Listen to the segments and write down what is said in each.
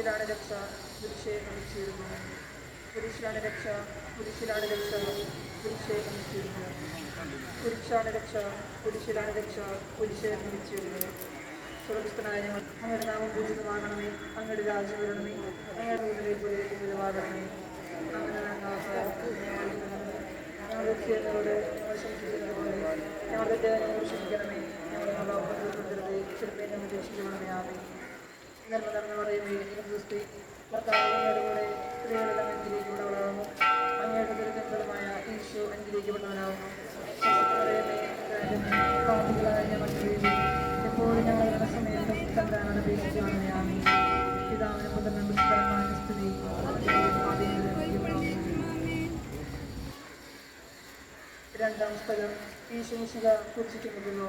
പുരുഷനാണ് രക്ഷ പുരുഷയെ നമിച്ചിരുന്നു പുരുഷനാണ് രക്ഷ പുരുഷനാണ് രക്ഷ പുരുഷയെ നമിച്ചിരുന്നു പുരുഷാണ് രക്ഷ പുരുഷനാണ് രക്ഷ പുരുഷയെ നമിച്ചിരുന്നു സുരക്ഷിതനായ ഞങ്ങൾ അങ്ങയുടെ നാമം പൂജിതമാകണമേ. അങ്ങയുടെ രാജ്യം വരണമേ. അങ്ങയുടെ വീട്ടിലേക്ക് പൂജിതമാകണമേ അങ്ങനെ ഞങ്ങളുടെ ചെയ്യുന്നവരോട് ഞങ്ങൾ ക്ഷമിച്ചിരുന്നതുപോലെ ഞങ്ങളുടെ ഞങ്ങൾ ക്ഷമിക്കണമേ ഞങ്ങളുടെ ഉൾപ്പെടുത്തരുത് ചിലപ്പോൾ ഞങ്ങൾ രക്ഷിക്കണമേ ആമേ നന്മ നിറഞ്ഞ പറയുമേ ഭർത്താവിനോടുകൂടെ ഭർത്താവിനോട് കൂടെ സ്ത്രീകളെല്ലാം അനുഗ്രഹിക്കപ്പെട്ടവളാകുന്നു അങ്ങയുടെ ദുരിതങ്ങളുമായ ഈശോ അനുഗ്രഹിക്കപ്പെട്ടവനാകുന്നു പാപികളായ വേണ്ടി എപ്പോഴും ഞങ്ങളുടെ സമയത്തും തന്താണ് അപേക്ഷിച്ചാണ് ആമേ പിതാവിനെ പുത്രനും പുസ്തകമായ സ്ഥിതി രണ്ടാം സ്ഥലം ഈശോശിക കുറിച്ചിട്ടുണ്ടല്ലോ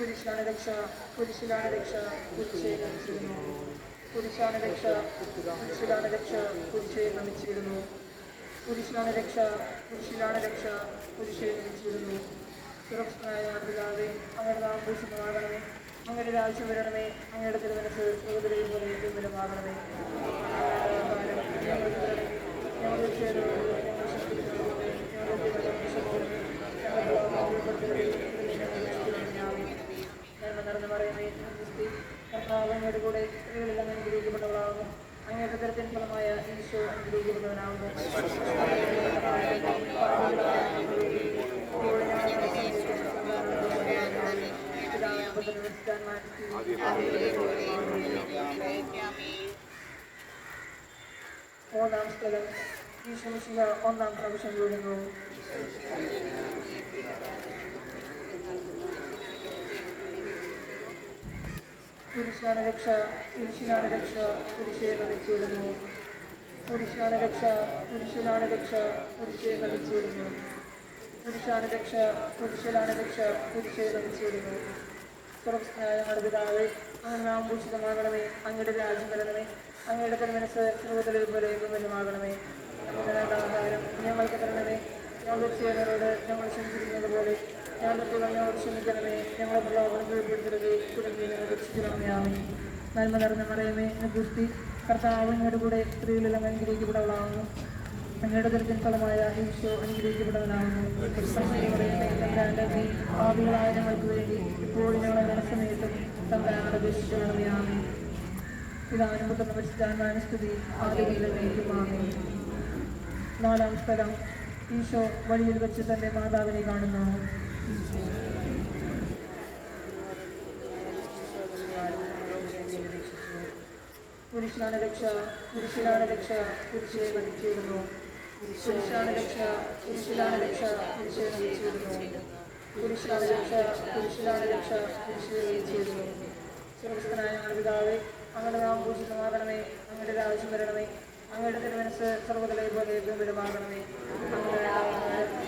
പുരുഷാണ് രക്ഷ പുരുഷനാണ് രക്ഷ പുരുഷയെ നമിച്ചിരുന്നു പുരുഷാണ് രക്ഷ പുരുഷനാണ് രക്ഷ പുരുഷയെ നമിച്ചിരുന്നു പുരുഷനാണ് രക്ഷ പുരുഷനാണ് രക്ഷ പുരുഷയെ നമിച്ചിരുന്നു സുരക്ഷനായ പിതാവേ അങ്ങയുടെ നാം പൂഷിതമാകണമേ അങ്ങയുടെ രാജ്യം വരണമേ. അങ്ങയുടെ തിരുമനസ് സഹോദരയും പോലെ തിരുമലമാകണമേ ഞങ്ങളുടെ ചേരോട് ഞങ്ങൾ ശക്തിക്കുന്നതുപോലെ ഞങ്ങളുടെ നിറഞ്ഞ പറയുന്നേ ക്രിസ്തി കർത്താവങ്ങയുടെ കൂടെ സ്ത്രീകളെല്ലാം അനുഗ്രഹിക്കപ്പെട്ടവളാകുന്നു. അങ്ങയുടെ തരത്തിൻ ഫലമായ ഈശോ അനുഗ്രഹിക്കപ്പെട്ടവനാകുന്നു. ഒന്നാം സ്ഥലം ഈശോ ഒന്നാം പ്രാവശ്യം വീഴുന്നു പുരുഷാണ് രക്ഷ രക്ഷ പുരുഷയെ നമിച്ചിടുന്നു പുരുഷാണ് രക്ഷ രക്ഷ പുരുഷയെ നമിച്ചിടുന്നു പുരുഷാണ് രക്ഷ രക്ഷ പുരുഷയെ നമിച്ചിടുന്നു സുരക്ഷനായ ഞങ്ങളുടെ പിതാവേ അങ്ങയുടെ രാജ്യം വരണമേ. അങ്ങയുടെ തിരുമനസ് മനസ്സ് പോലെ ഗുണമാകണമേ നമ്മുടെ ഞങ്ങൾക്ക് തരണമേ. ഞങ്ങൾ ചെയ്യുന്നവരോട് ഞങ്ങൾ സഞ്ചരിക്കുന്നത് പോലെ നന്മ നിറഞ്ഞ മറയമേ ഗുസ്തി കർത്താവ് അങ്ങയുടെ കൂടെ സ്ത്രീകളെല്ലാം അനുഗ്രഹിക്കപ്പെട്ടവളാകുന്നു അങ്ങയുടെ ദുരിതൻ ഫലമായ ഈശോ അനുഗ്രഹിക്കപ്പെട്ടവനാകുന്നു ആദികളായ ഞങ്ങൾക്ക് വേണ്ടി ഇപ്പോഴും ഞങ്ങളെ മനസ്സമയത്തും തമ്പാനോട് അപേക്ഷിക്കണമേ ആമേ ഇതാണ് പുത്രനും സ്തുതി ആദ്യങ്ങളിലേക്കും ആമേ നാലാം സ്ഥലം ഈശോ വഴിയിൽ വെച്ച് തന്റെ മാതാവിനെ കാണുന്നു. പുരുഷനാണ് രക്ഷ പുരുഷനാണ് രക്ഷ പുരുഷനെ വധിച്ചിരുന്നു. പുരുഷനാണ് രക്ഷ പുരുഷനാണ് രക്ഷ പുരുഷനെ വധിച്ചിരുന്നു. പുരുഷനാണ് രക്ഷ പുരുഷനാണ് രക്ഷ പുരുഷനെ വധിച്ചിരുന്നു. സുരക്ഷിതനായ ഞങ്ങളുടെ പിതാവേ അങ്ങയുടെ നാം പൂജിതമാകണമേ അങ്ങയുടെ രാജ്യം വരണമേ അങ്ങയുടെ തിരുമനസ് സർവതലേ പോലെ ഗംഭീരമാകണമേ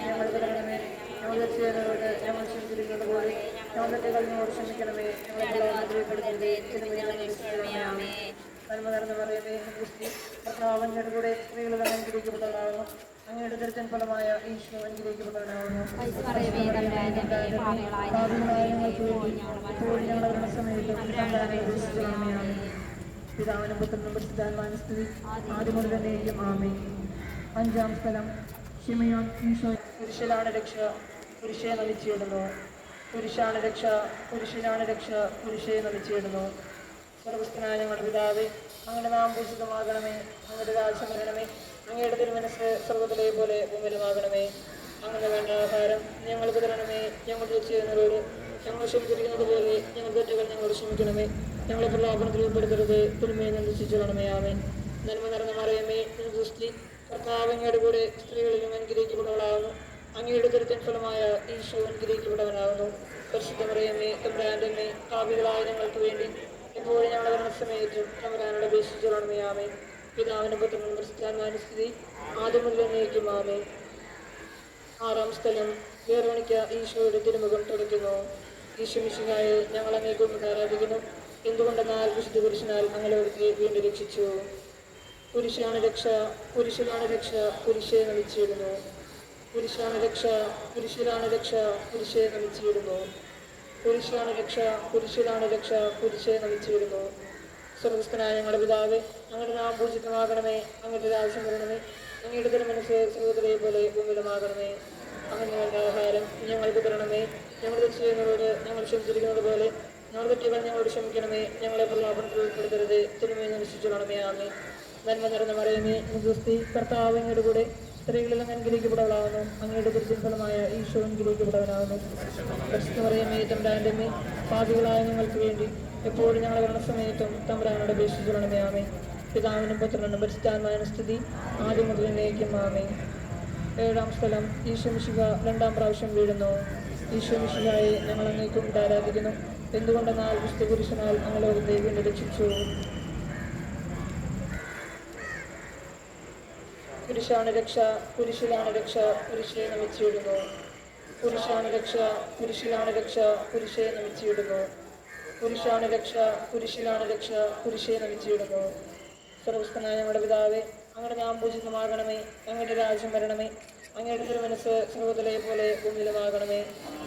ഞങ്ങൾക്ക് തരണമേ. ചെയ്യുന്നവരോട് ഞങ്ങൾ ക്ഷമിച്ചിരിക്കുന്നത് പോലെ ഞങ്ങളുടെ തെകൾ ഞങ്ങളോട് ക്ഷമിക്കണമേ. ഞങ്ങളെ തിരുമണമേ നന്മ നിറഞ്ഞ പറയുന്നേ ക്രിസ്തി കർത്താവങ്ങളുടെ കൂടെ സ്ത്രീകൾ തന്നെ അനുഗ്രഹിക്കപ്പെട്ടവരാകുന്നു അങ്ങയുടെ ദരിദ്രൻ ഫലമായ ഈശോ ഇപ്പോഴും ഞങ്ങളുടെ സമയത്തും പിതാവിനും പുത്രനും പരിശുദ്ധാത്മാവിനും സ്തുതി. ആദ്യം മുതൽ തന്നെയും ആമേ അഞ്ചാം സ്ഥലം. ഷിമയോൻ ഈശോ. പുരുഷനാണ് രക്ഷ. പുരുഷയെ നമിച്ചിടുന്നു. പുരുഷാണ് രക്ഷ പുരുഷനാണ് രക്ഷ പുരുഷയെ നമിച്ചിടുന്നു. സർവസ്ഥനായ ഞങ്ങളുടെ പിതാവേ അങ്ങയുടെ നാം പൂജിതമാകണമേ അങ്ങനെ രാജ്യം വരണമേ അങ്ങയുടെ തിരുമനസ് സർവതലേ പോലെ ഭൂമിലുമാകണമേ അങ്ങനെ വേണ്ട ആഹാരം ഞങ്ങൾക്ക് തരണമേ. ഞങ്ങൾ ചെയ്യുന്നവരോട് ഞങ്ങൾ ക്ഷമിച്ചിരിക്കുന്നത് പോലെ ഞങ്ങൾ തെറ്റുകൾ ഞങ്ങളോട് ക്ഷമിക്കണമേ. ഞങ്ങളെ പ്രലോഭനത്തിൽ ഉൾപ്പെടുത്തരുത്. തിരുമയെ നിർദ്ദേശിച്ചിടണമേ ആമേ നന്മ നിറഞ്ഞ മറിയമേ ദൃഷ്ടി കർത്താവിനോട് കൂടെ സ്ത്രീകളിലും അനുഗ്രഹിക്കപ്പെട്ടവളാകുന്നു. അങ്ങയുടെ ചരിത്രം ഫലമായ ഈശോ അനുഗ്രഹിക്കപ്പെട്ടവനാകുന്നു പരിശുദ്ധ മറിയമ്മേ തമ്പ്രാന്റെ അമ്മേ കാവികളായ ഞങ്ങൾക്ക് വേണ്ടി എപ്പോഴും ഞങ്ങളുടെ മരണസമയത്തും തമ്പുരാനോട് അപേക്ഷിച്ചോളണമേ ആമേ പിതാവിന്റെ പുത്രനും ക്രിസ്ത്യാന്മാരുടെ സ്ഥിതി ആദ്യം മുതൽ എന്നേക്കും ആമേ ആറാം സ്ഥലം വേറോണിക്ക ഈശോയുടെ തിരുമുഖം തുടയ്ക്കുന്നു. ഈശോ മിശിനായ ഞങ്ങൾ കൊണ്ട് ആരാധിക്കുന്നു. എന്തുകൊണ്ടെന്നാൽ വിശുദ്ധ പുരുഷനാൽ ഞങ്ങളെ വീണ്ടും രക്ഷിച്ചു. പുരുഷാണ് രക്ഷ പുരുഷനാണ് രക്ഷ പുരുഷയെ നമിച്ചിടുന്നു പുരുഷാണ് രക്ഷ പുരുഷനാണ് രക്ഷ പുരുഷയെ നമിച്ചിരുന്നു പുരുഷാണ് രക്ഷ പുരുഷനാണ് രക്ഷ പുരുഷയെ നമിച്ചിരുന്നു സ്വർഗസ്ഥനായ ഞങ്ങളുടെ പിതാവ് അങ്ങയുടെ നാം പൂജിതമാകണമേ അങ്ങയുടെ രാജ്യം വരണമേ അങ്ങയുടെ തിരുമനസ് സഹോദരയെ പോലെ ഭൂമിയിലുമാകണമേ അങ്ങനെ ഞങ്ങളുടെ ആഹാരം ഞങ്ങൾക്ക് തരണമേ. തെറ്റ് ചെയ്യുന്നവരോട് ഞങ്ങൾ ക്ഷമിച്ചിരിക്കുന്നത് പോലെ ഞങ്ങൾ തെറ്റുകൾ ഞങ്ങളോട് ക്ഷമിക്കണമേ. ഞങ്ങളെ പ്രലോഭനത്തിൽ ഉൾപ്പെടുത്തരുത്. തിരുമേ നശിച്ചുകൊള്ളണമേ ആമേ നന്മ നിറഞ്ഞ മറയമേ. മുസ്തി കർത്താവ് കൂടെ സ്ത്രീകളെല്ലാം അനുഗ്രഹിക്കപ്പെടവളാവുന്നു അങ്ങയുടെ ദുരിതഫലമായ ഈശോ അനുഗ്രഹിക്കപ്പെടവനാവുന്നു പരിശുദ്ധ മറിയമേ തമ്പുരാന്റെ മേ പാപികളായ ഞങ്ങൾക്ക് വേണ്ടി എപ്പോഴും ഞങ്ങളെ മരണസമയത്തും തമ്പുരാനോട് അപേക്ഷിച്ചുകൊള്ളണമേ ആമേ പിതാവിനും പുത്രനും പരിശുദ്ധാത്മാവിനും സ്ഥിതി ആദ്യം മുതൽ എന്നേക്കും ആമേ ഏഴാം സ്ഥലം ഈശ്വമിശിക രണ്ടാം പ്രാവശ്യം വീഴുന്നു. ഈശ്വമിശികായെ ഞങ്ങൾ അങ്ങേക്കും ആരാധിക്കുന്നു. എന്തുകൊണ്ടെന്നാൽ വിശുദ്ധ പുരുഷനാൽ ഞങ്ങൾ ലോകത്തെ വീണ്ടും രക്ഷിച്ചു പുരുഷാണ് രക്ഷ പുരുഷിലാണ് രക്ഷ പുരുഷയെ നമിച്ചിടുന്നു പുരുഷാണ് രക്ഷ പുരുഷിലാണ് രക്ഷ പുരുഷയെ നമിച്ചിടുന്നു പുരുഷാണ് രക്ഷ പുരുഷിലാണ് രക്ഷ പുരുഷയെ നമിച്ചിടുന്നു സർവസ്ഥനായ ഞങ്ങളുടെ പിതാവേ അങ്ങയുടെ നാം പൂജിതമാകണമേ. അങ്ങയുടെ രാജ്യം വരണമേ. അങ്ങയുടെ തിരുമനസ് സഹോദരയെ പോലെ ഭൂമിയിലുമാകണമേ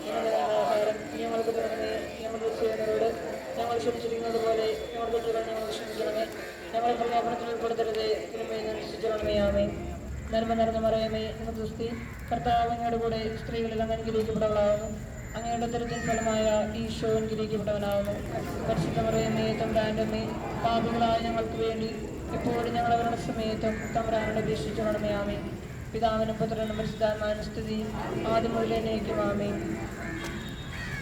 ഞങ്ങളുടെ ആഹാരം ഞങ്ങൾക്ക് തരണമേ. ഞങ്ങൾ ചെയ്യുന്നവരോട് ഞങ്ങൾ ക്ഷമിച്ചിരിക്കുന്നത് പോലെ ഞങ്ങളുടെ ഞങ്ങൾ ക്ഷമിക്കണമേ ഞങ്ങളെ പ്രലോഭനത്തിൽ ഉൾപ്പെടുത്തരുത് തിരുമേ നശിച്ചിരണമേ ആമേ നന്മ നിറഞ്ഞ മറിയമേ എന്ന് സ്തുതി കർത്താവ് അങ്ങയുടെ കൂടെ സ്ത്രീകളെല്ലാം അനുഗ്രഹിക്കപ്പെട്ടവളാകുന്നു അങ്ങയുടെ ദരിദ്രൻ ഫലമായ ഈശോ അനുഗ്രഹിക്കപ്പെട്ടവനാകുന്നു പരിശുദ്ധ മറിയമേ തമ്പ്രാന്റമ്മേ പാപികളായ ഞങ്ങൾക്ക് വേണ്ടി ഇപ്പോഴും ഞങ്ങൾ അവരുടെ സമയത്തും തമ്പ്രാനോട് അപേക്ഷിച്ചു ആമേ പിതാവിനും പുത്രനും പരിശുദ്ധാത്മാവിനും സ്തുതി ആദ്യം മുതലേക്കും ആമേ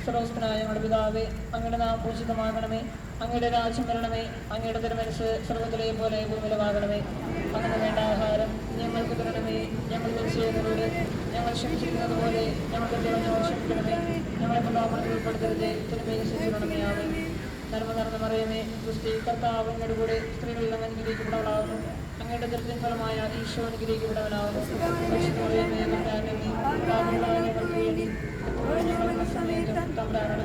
സർവസ്ഥനായ ഞങ്ങളുടെ പിതാവേ അങ്ങയുടെ നാം പൂജിതമാകണമേ. അങ്ങയുടെ രാജ്യം വരണമേ. അങ്ങയുടെ തിരുമനസ് സർവത്തിലെ പോലെ ഭൂമിയിലുമാകണമേ. അങ്ങനെ വേണ്ട ആഹാരം ചെയ്യുന്നവരോട് ഞങ്ങൾ ക്ഷമിക്കുന്നത് പോലെ ഞങ്ങൾക്ക് ഞങ്ങൾ ക്ഷമിക്കണമേ. ഞങ്ങളെ പ്രലോഭനത്തിൽ ഉൾപ്പെടുത്തരുത്. തിരുമേനി ആമേ നന്മ നിറഞ്ഞ മറിയമേ ക്രിസ്തി കർത്താവ് അങ്ങയുടെ കൂടെ സ്ത്രീകളെല്ലാം അനുഗ്രഹിക്കപ്പെടാവുന്നു അങ്ങയുടെ ദൃഢ ഫലമായ ഈശോ അനുഗ്രഹിക്കപ്പെടാവനാവുന്നു ഞങ്ങളുടെ സമയത്തും തമ്പുരാനോട്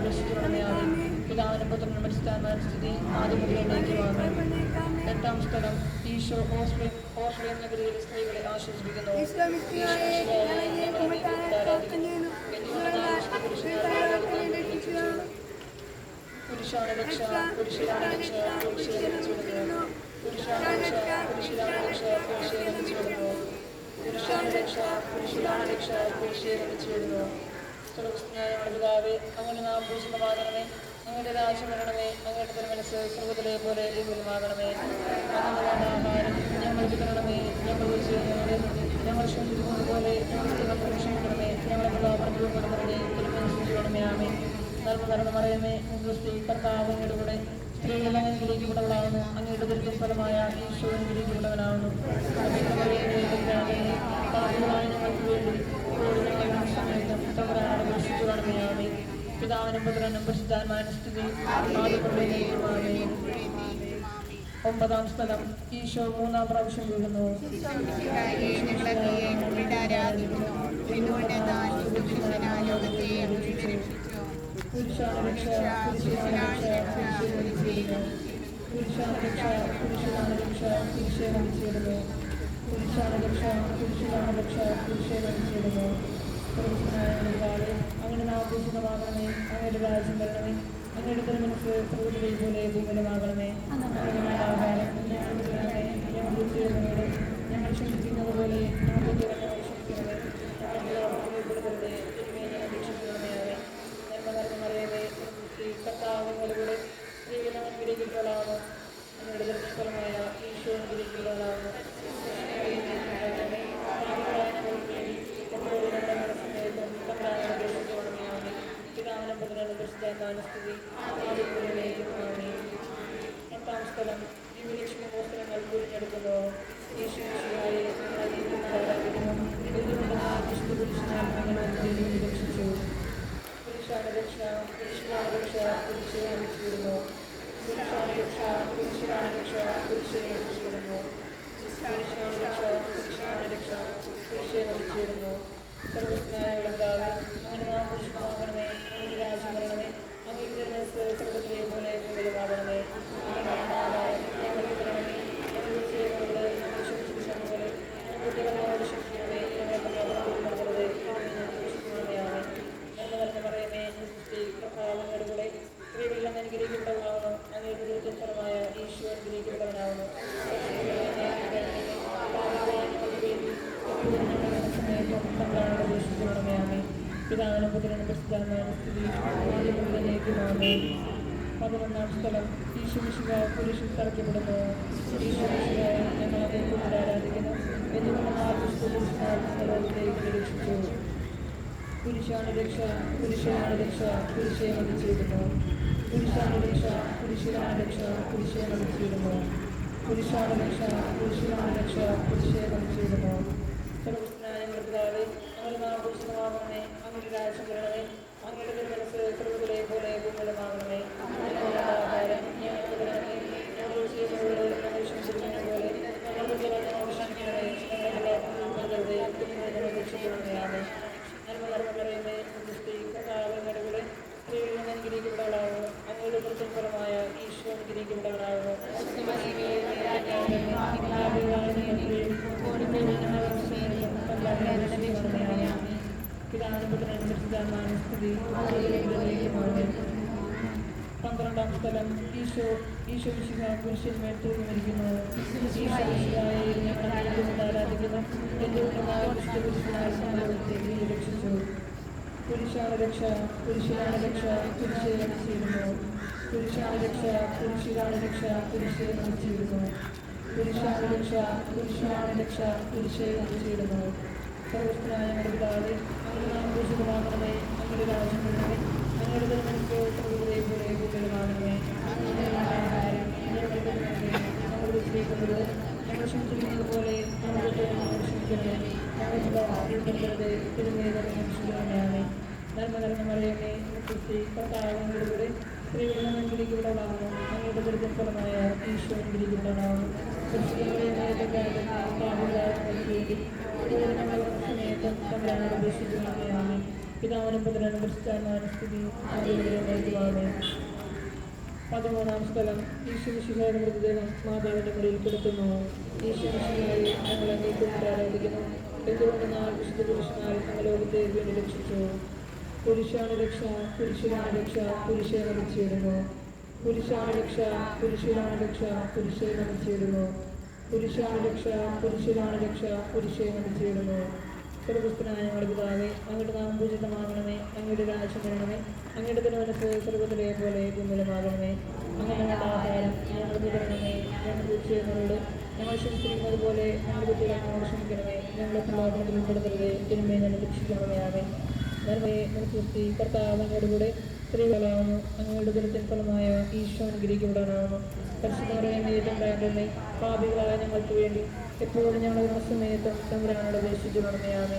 ആമേ പിതാവിനും പുത്രനും പരിശുദ്ധാത്മാവിനും സ്ഥിതി ആദ്യം മുതൽ എന്നേക്കും ആമേ എട്ടാം സ്ഥലം ഈശോ ഓസ്ട്രേ ഓസ്ട്രേലിയൻ നഗരിയിലെ സ്ത്രീകളെ ആശ്വസിപ്പിക്കുന്നു. പുരുഷാണ് രക്ഷ പുരുഷനാണ് രക്ഷ പുരുഷയെ രക്ഷിക്കുന്നു പുരുഷാണ് രക്ഷ പുരുഷനാണ് രക്ഷ പുരുഷയെ രക്ഷിക്കുന്നു പുരുഷാണ് രക്ഷ പുരുഷനാണ് രക്ഷ പുരുഷയെ രക്ഷിക്കുന്നു സർവസ്നായ പിതാവേ അങ്ങനെ നാം പൂജിതമാകണമേ അങ്ങയുടെ രാജ്യം വരണമേ അങ്ങയുടെ തിരുമനസ് സർവത്തിലെ പോലെ ഭൂമിയിലുമാകണമേ അങ്ങനെ ആഹാരം ഞങ്ങൾക്ക് തരണമേ ഞങ്ങൾ ഞങ്ങൾ ക്ഷമിക്കുന്നത് പോലെ ഞങ്ങൾ ക്ഷമിക്കണമേ ഞങ്ങളെ പ്രലോഭനത്തിൽ ഉൾപ്പെടുത്തണമേ തിരുമനസ് ചെയ്യണമേ ആമേ ധർമ്മ അറിയമേ ക്രിസ്തി കർത്താവ് അങ്ങയുടെ കൂടെ സ്ത്രീകളെല്ലാം അനുഗ്രഹിക്കപ്പെട്ടവളാവുന്നു അങ്ങയുടെ ദുരിത ഫലമായ ഈശോ അനുഗ്രഹിക്കപ്പെട്ടവനാവുന്നു പാപികളായ ഞങ്ങൾക്ക് വേണ്ടി ഇപ്പോഴും ഞങ്ങളുടെ സമയത്തും തമ്പുരാനോട് അപേക്ഷിച്ചു കാണുകയാണ് പിതാവിനും പുത്രനും ആദ്യമുള്ളതിലേക്കുമാണ് ഒമ്പതാം സ്ഥലം ഈശോ മൂന്നാം പ്രാവശ്യം വീഴുന്നു പുരുഷാണ് രക്ഷ പുരുഷനാണ് രക്ഷ പുരുഷാണ് രക്ഷ പുരുഷനാണ് രക്ഷ പുരുഷയെ നമിച്ചിടുന്നു പുരുഷാണ് രക്ഷ പുരുഷനാണ് രക്ഷ പുരുഷയെ നമിച്ചിടുന്നു പുരുഷനായ പിതാവേ, അങ്ങനെ നാം പൂജിതമാകണമേ അങ്ങയുടെ രാജ്യം വരണമേ. അങ്ങയുടെ തിരുമനസ് കൂടുതൽ പോലെ തരണമേ ഞങ്ങൾ ക്ഷമിക്കുന്നത് പോലെ ഞങ്ങൾ സർവകൃഷ്ണാനുസ്ഥിതി എട്ടാം സ്ഥലം ദിവ്യലക്ഷ്മി മോസ്ത്രങ്ങൾ തിരഞ്ഞെടുക്കുന്നു. യേശു ശിവായി വിഷ്ണു പുരുഷനാൽ ഞങ്ങൾ വിരക്ഷിച്ചു പുരുഷാനുരക്ഷ പുരുഷനാനുരക്ഷ പുരുഷനെ രക്ഷിച്ചിരുന്നു പുരുഷാനുരക്ഷ പുരുഷനാനുരക്ഷ പുരുഷനെ രക്ഷിച്ചിരുന്നു പുരുഷാനുരക്ഷ പുരുഷനാനുരക്ഷ പുരുഷനെ രക്ഷിച്ചിരുന്നു അങ്ങനെ നാം പുരുഷ അങ്ങനെ രാജമരണമേ അങ്ങനെ സ്ത്രീ ഈശ്വരിശികായ ഞങ്ങൾ അതേക്കുറിച്ച് ആരാധിക്കുന്നു എന്തുകൊണ്ട് പുരുഷനാഥിലേക്ക് നിരീക്ഷിച്ചു പുരുഷാണ് രക്ഷ പുരുഷനാണ് രക്ഷ പുരുഷയെ മതിച്ചിരുന്നു പുരുഷാണ് രക്ഷ പുരുഷനാണ് രക്ഷ പുരുഷയെ മതിച്ചിരുന്നു പുരുഷാണ് രക്ഷ പുരുഷനാണ് രക്ഷ പുരുഷമാകണമേ അങ്ങനെ അങ്ങയുടെ മനസ്സ് സർവതിലെ പോലെ ആഹാരം ഞങ്ങൾക്ക് തരണമേ ഞങ്ങൾ ചെയ്യുന്നത് ഞങ്ങൾ വിശ്വസിക്കുന്ന പോലെ ഞങ്ങൾക്ക് ജലം ഞങ്ങൾ ക്ഷമിക്കണമേ ഞങ്ങളുടെ ഉൾപ്പെടുത്തരുതേ ഞങ്ങൾ രക്ഷിക്കണമേ നന്മകർമ്മകളെ ക്രിസ്തി കഥാവങ്ങളുടെ കൂടെ സ്ത്രീകളിൽ നിന്ന് അനുഗ്രഹിക്കപ്പെടാവുന്നു അങ്ങയുടെ കൃത്യഫലമായ ഈശോ അനുഗ്രഹിക്കപ്പെടാവുന്നു പന്ത്രണ്ടാം സ്ഥലം ഈശോ വിശുദ്ധ പുരുഷന്മേൽ തൂങ്ങിയിരിക്കുന്നു ഈശോ വിശുദ്ധായി ഞങ്ങൾ ആരാധിക്കുന്നു വിശുദ്ധ പുരുഷനായി രക്ഷിച്ചു പുരുഷാണ് രക്ഷ പുരുഷനാണ് രക്ഷ പുരുഷയെ നയിച്ചിരുന്നു പുരുഷാണ് രക്ഷ പുരുഷനാണ് രക്ഷ പുരുഷയെ നയിച്ചിരുന്നു പുരുഷാണ് രക്ഷ പുരുഷനാണ് രക്ഷ ഞങ്ങളുടെ നാം തിരുമനസ് പോലെ ഭൂമിയിലുമാകണമേ വിശ്വസിക്കുന്നത് ഞങ്ങൾ ക്ഷമിച്ചിരിക്കുന്നത് പോലെ ഞങ്ങളുടെ ക്ഷമിക്കണമേ ഞങ്ങളുടെ ഉൾപ്പെടുത്തരുത് തിരുമേതരെ ക്ഷമിക്കണമേ നിറഞ്ഞ മറിയമേ ക്രിസ്തി കർത്താവിനോട് കൂടെ സ്ത്രീകളിൽ അനുഗ്രഹിക്കപ്പെടാവുന്നു അങ്ങയുടെ ദുരിതം ഫലമായ ഈശോ അനുഗ്രഹിക്കപ്പെടാവുന്നു സമയത്തും തമ്മിലാണ് ഉപേക്ഷിക്കുന്നതാണ് പിതാവിനും പുത്രനും ക്രിസ്ത്യാനും സ്ഥിതി ആരോഗ്യമാകുവാണ് പതിമൂന്നാം സ്ഥലം ഈശ്വരശിഹായുടെ മൃതദേഹം മാതാവിന്റെ മുറിയിൽ കിടക്കുന്നു. ഈശ്വരശിഹായി ഞങ്ങൾ അങ്ങേക്കൊണ്ട് ആരാധിക്കുന്നു നാല് വിശുദ്ധ പുരുഷനാൽ ഞങ്ങൾ ലോകത്തെ വീണ്ടും രക്ഷിച്ചു? പുരുഷാണ് രക്ഷ പുരുഷനാണ് രക്ഷ പുരുഷയെ നമിച്ചിടുന്നു പുരുഷാണ് രക്ഷ പുരുഷനാണ് രക്ഷ പുരുഷയെ നമിച്ചിടുന്നു പുരുഷാണ് രക്ഷ പുരുഷനാണ് രക്ഷ പുരുഷയെ നമിച്ചിടുന്നു സർവസ്തനായ ഞങ്ങളുടെ പിതാവേ അങ്ങയുടെ നാം പൂജിതമാകണമേ അങ്ങയുടെ രാജ്യം വരണമേ അങ്ങയുടെ തിരുവനസ് സർവത്തിലെ പോലെ കുമ്പലമാകണമേ അങ്ങനെ ഞങ്ങളുടെ ആഹാരം ഞങ്ങൾക്ക് തരണമേ. ഞങ്ങൾ ചെയ്യുന്നവരോട് ഞങ്ങൾ ക്ഷമിച്ചിരിക്കുന്നത് പോലെ ഞങ്ങളുടെ കുട്ടികളെ ഞങ്ങൾ ക്ഷമിക്കണമേ. ഞങ്ങളുടെ പ്രലോഭനത്തിൽ ഉൾപ്പെടുത്തരുത്. തിരുമേ ഞങ്ങൾ രക്ഷിക്കണമേ ആമേ നന്മയെ നിർത്തി കർത്താവ് അങ്ങയുടെ കൂടെ സ്ത്രീകളാവുന്നു. അങ്ങയുടെ ദുരിതൻ ഫലമായ ഈശോ അനുഗ്രഹിക്കപ്പെടാനാവുന്നു. പരിശുദ്ധമറിയമേറ്റം പ്രായണ്ടമേ പാപികളായ ഞങ്ങൾക്ക് വേണ്ടി എപ്പോഴും ഞങ്ങളുടെ സമയത്തും തമ്പുരാനോട് അപേക്ഷിച്ചു നടന്നയാമേ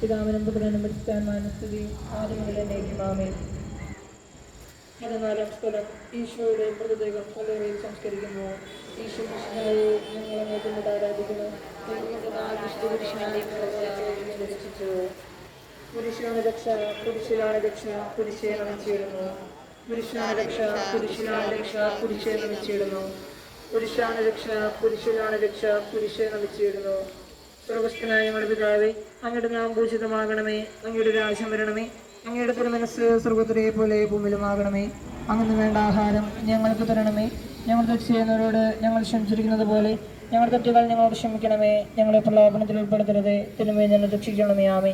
പിതാവിനും പുത്രനും പരിസ്ഥാനമായ സ്ഥിതി ആദ്യം മുതൽ എന്നേക്കുമാമേ പതിനാലാം സ്ഥലം ഈശോയുടെ മൃതദേഹം കല്ലറയിൽ സംസ്കരിക്കുന്നു ഈശോ കൃഷ്ണനെ ഞങ്ങളെ അങ്ങോട്ടും ആരാധിക്കുന്നു. പുരുഷനാണ് രക്ഷ പുരുഷനാണ് രക്ഷ പുരുഷയെ നമിച്ചിടുന്നു പുരുഷനാണ് രക്ഷ പുരുഷനാണ് രക്ഷ പുരുഷയെ നമിച്ചിടുന്നു പുരുഷാണ് രക്ഷ പുരുഷനാണ് രക്ഷ പുരുഷയെ നമിച്ചിടുന്നു സ്വർഗസ്ഥനായ ഞങ്ങളുടെ പിതാവേ അങ്ങയുടെ നാം പൂജിതമാകണമേ. അങ്ങയുടെ രാജ്യം വരണമേ. അങ്ങയുടെ തിരുമനസ് സ്വർഗത്തിലെ പോലെ ഭൂമിയിലുമാകണമേ. അങ്ങനെ വേണ്ട ആഹാരം ഞങ്ങൾക്ക് തരണമേ. ഞങ്ങൾ തെറ്റ് ചെയ്യുന്നവരോട് ഞങ്ങൾ ക്ഷമിച്ചിരിക്കുന്നത് പോലെ ഞങ്ങളുടെ തെറ്റുകൾ ഞങ്ങളോട് ക്ഷമിക്കണമേ. ഞങ്ങളെ പ്രലോഭനത്തിൽ ഉൾപ്പെടുത്തരുത്. തിരുമേ ഞങ്ങൾ രക്ഷിക്കണമേ. ആമേ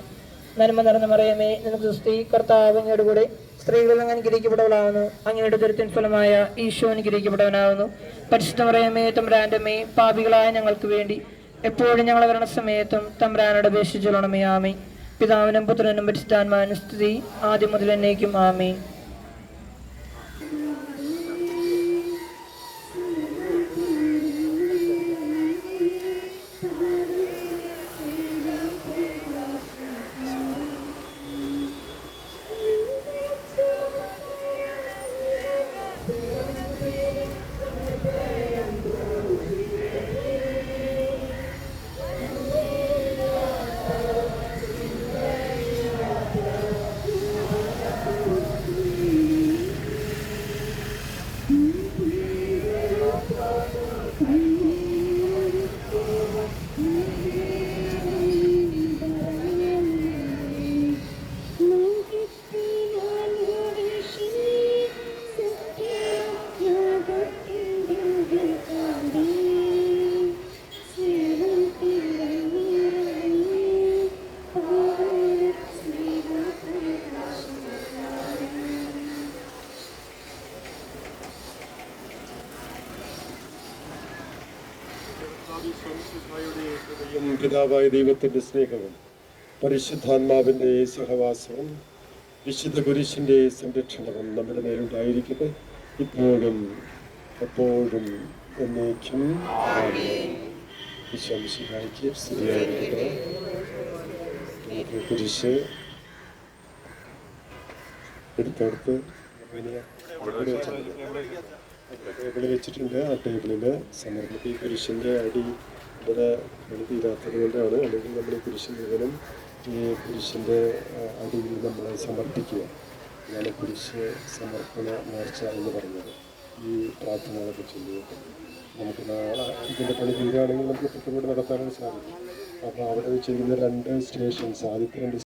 നന്മ നിറഞ്ഞ മറിയമേ നിനക്ക് സ്ത്രീ കർത്താവ് അങ്ങയുടെ കൂടെ സ്ത്രീകളിൽ അങ്ങ് അനുഗ്രഹിക്കപ്പെട്ടവളാവുന്നു. അങ്ങയുടെ ദുരിതൻ ഫലമായ ഈശോ അനുഗ്രഹിക്കപ്പെട്ടവനാവുന്നു. പരിശുദ്ധ മറിയമേ തമ്പ്രാന്റെമേ പാപികളായ ഞങ്ങൾക്ക് വേണ്ടി എപ്പോഴും ഞങ്ങൾ വരണ സമയത്തും തമ്പ്രാനോട് അപേക്ഷിച്ചോളണമേ ആമേ പിതാവിനും പുത്രനും പരിശുദ്ധാത്മാവിനും സ്തുതി. ആദ്യം മുതൽ എന്നേക്കും ആമേ പിതാവായ ദൈവത്തിന്റെ സ്നേഹവും പരിശുദ്ധാത്മാവിന്റെ സഹവാസവും വിശുദ്ധ കുരിശിന്റെ സംരക്ഷണവും നമ്മുടെ മേലുണ്ടായിരിക്കട്ടെ. ഇപ്പോഴും എപ്പോഴും എന്നേക്കും. വിശ്വാമിശിഹായിക്ക് സ്തുതിയായിരിക്കട്ടെ. നമുക്ക് കുരിശ് എടുത്തെടുത്ത് ടേബിളിൽ വെച്ചിട്ടുണ്ട്. ആ ടേബിളിൽ സമർപ്പിച്ച് ഈ കുരിശിന്റെ അടി ഇവിടെ പണി തീരാത്തത് കൊണ്ടാണ് അല്ലെങ്കിൽ നമ്മൾ പുരുഷ മുഴുവനും ഈ പുരുഷന്റെ അടിയിൽ നമ്മളെ സമർപ്പിക്കുക. അതാണ് കുരിശ് സമർപ്പണ നേർച്ച എന്ന് പറയുന്നത്. ഈ പ്രാർത്ഥനകളൊക്കെ ചെയ്യുക നമുക്ക് നാളെ ഇതിന്റെ പണി തീരുകയാണെങ്കിൽ നമുക്ക് കൃത്യമായിട്ട് നടത്താനായിട്ട് സാധിക്കും. അപ്പോൾ അവിടെ ചെയ്യുന്ന രണ്ട് സ്റ്റേഷൻസ് ആദ്യത്തെ രണ്ട്